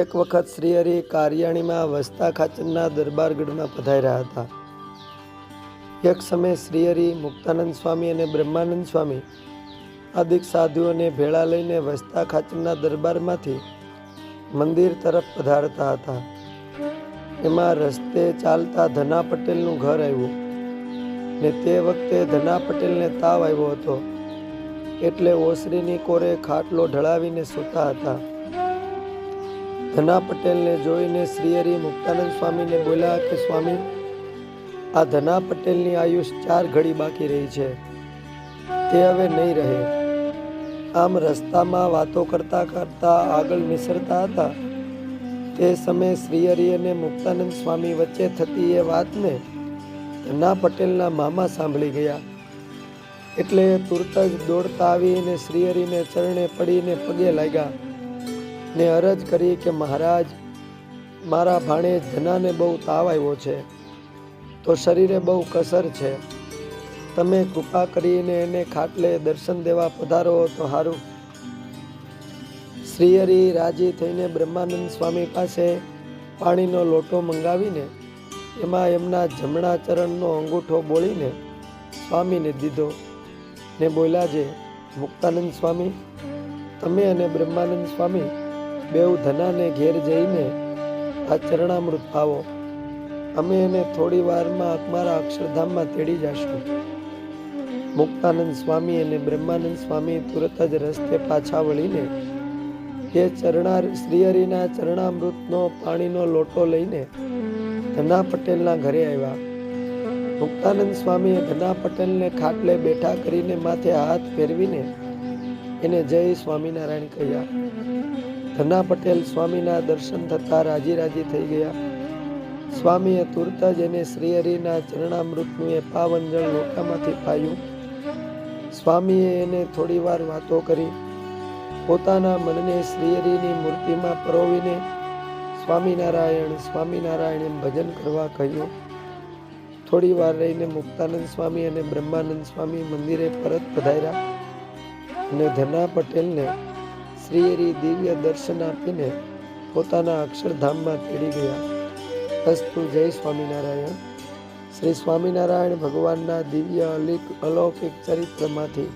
એક વખત શ્રીહરિ કારિયાણીમાં વસતા ખાચરના દરબારગઢમાં પધાર્યા હતા. એક સમયે શ્રીહરિ મુક્તાનંદ સ્વામી અને બ્રહ્માનંદ સ્વામી આદિક સાધુઓને ભેળા લઈને વસતા ખાચરના દરબારમાંથી મંદિર તરફ પધારતા હતા. એમાં રસ્તે ચાલતા ધના પટેલનું ઘર આવ્યું ને તે વખતે ધના પટેલને તાવ આવ્યો હતો. એટલે ઓસરીની કોરે ખાટલો ઢળાવીને સૂતા હતા. ધના પટેલને જોઈને શ્રીહરિ મુક્તાનંદ સ્વામીને બોલ્યા કે, સ્વામી, આ ધના પટેલની આયુષ ચાર ઘડી બાકી રહી છે. તે હવે નહીં રહે. આમ રસ્તામાં વાતો કરતા કરતા આગળ નિસરતા હતા. તે સમયે શ્રીહરિ અને મુક્તાનંદ સ્વામી વચ્ચે થતી એ વાતને ધના પટેલના મામા સાંભળી ગયા. એટલે તુરત જ દોડતા આવીને શ્રીહરિને ચરણે પડીને પગે લાગ્યા. ને અરજ કરી કે મહારાજ, મારા ભાણે ધનાને બહુ તાવ આવ્યો છે, તો શરીરે બહુ કસર છે. તમે કૃપા કરીને એને ખાટલે દર્શન દેવા પધારો તો સારું શ્રીહરિ રાજી થઈને બ્રહ્માનંદ સ્વામી પાસે પાણીનો લોટો મંગાવીને, એમાં એમના જમણા ચરણનો અંગૂઠો બોળીને સ્વામીને દીધો ને બોલ્યા છે મુક્તાનંદ સ્વામી, તમે અને બ્રહ્માનંદ સ્વામી બેઉ ધનાને ઘેર જઈને આ ચરણામૃત પાવો. અમે એને થોડી વારમાં અમારા અક્ષરધામમાં તેડી જશું. મુક્તાનંદ સ્વામી અને બ્રહ્માનંદ સ્વામી તુરત જ રસ્તે પાછા વળીને એ ચરણા શ્રીહરિના ચરણામૃતનો પાણીનો લોટો લઈને ધના પટેલના ઘરે આવ્યા. મુક્તાનંદ સ્વામીએ ધના પટેલને ખાટલે બેઠા કરીને માથે હાથ ફેરવીને એને જય સ્વામિનારાયણ કહ્યા. ધના પટેલ સ્વામીના દર્શન થતાં રાજી રાજી થઈ ગયા. સ્વામીએ તુરત જ એને શ્રીહરિના ચરણામૃતનું એ પાવન જળ લોટામાંથી પાયું. સ્વામીએ એને થોડી વાર વાતો કરી. પોતાના મનને શ્રીહરિની મૂર્તિમાં પરોવીને સ્વામિનારાયણ સ્વામિનારાયણ એમ ભજન કરવા કહ્યું. થોડી વાર રહીને મુક્તાનંદ સ્વામી અને બ્રહ્માનંદ સ્વામી મંદિરે પરત પધાર્યા. અને ધના પટેલને શ્રીએરી દિવ્ય દર્શન આપીને પોતાના અક્ષરધામમાં તેડી ગયા. અસ્તુ જય સ્વામિનારાયણ. શ્રી સ્વામિનારાયણ ભગવાનના દિવ્ય અલિક અલૌકિક ચરિત્રમાંથી